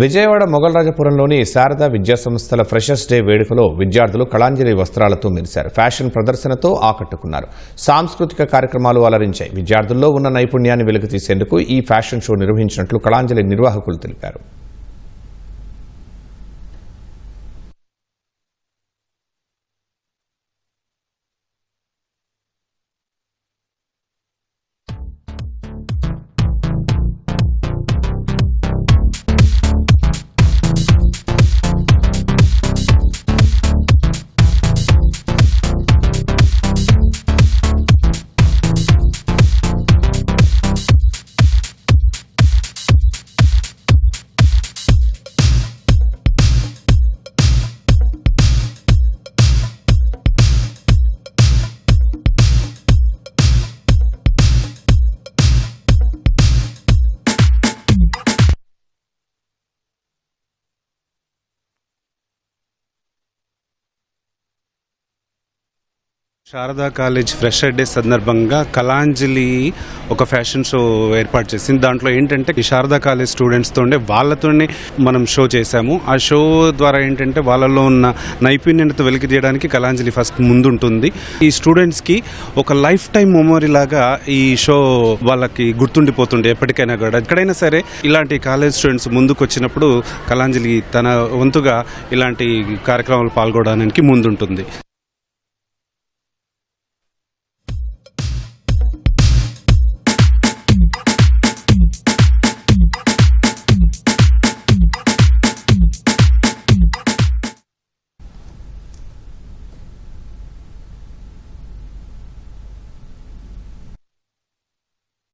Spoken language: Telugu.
విజయవాడ మొఘలరాజపురంలోని శారదా విద్యాసంస్థల ఫ్రెషర్స్ డే వేడుకలో విద్యార్థులు కళాంజలి వస్త్రాలతో మెరిశారు. ఫ్యాషన్ ప్రదర్శనతో ఆకట్టుకున్నారు. సాంస్కృతిక కార్యక్రమాలు అలరించాయి. విద్యార్థుల్లో ఉన్న నైపుణ్యాన్ని వెలుగు తీసేందుకు ఈ ఫ్యాషన్ షో నిర్వహించినట్లు కళాంజలి నిర్వాహకులు తెలిపారు. శారదా కాలేజ్ ఫ్రెషర్ డే సందర్భంగా కళాంజలి ఒక ఫ్యాషన్ షో ఏర్పాటు చేసింది. దాంట్లో ఏంటంటే ఈ శారదా కాలేజ్ స్టూడెంట్స్తో ఉండే వాళ్ళతోనే మనం షో చేశాము. ఆ షో ద్వారా ఏంటంటే వాళ్ళలో ఉన్న నైపుణ్యత వెలికి తీయడానికి కళాంజలి ఫస్ట్ ముందుంటుంది. ఈ స్టూడెంట్స్కి ఒక లైఫ్ టైం మెమొరీ లాగా ఈ షో వాళ్ళకి గుర్తుండిపోతుండే ఎప్పటికైనా కూడా. ఎక్కడైనా సరే ఇలాంటి కాలేజ్ స్టూడెంట్స్ ముందుకు వచ్చినప్పుడు కళాంజలి తన వంతుగా ఇలాంటి కార్యక్రమాలు పాల్గొనడానికి ముందుంటుంది.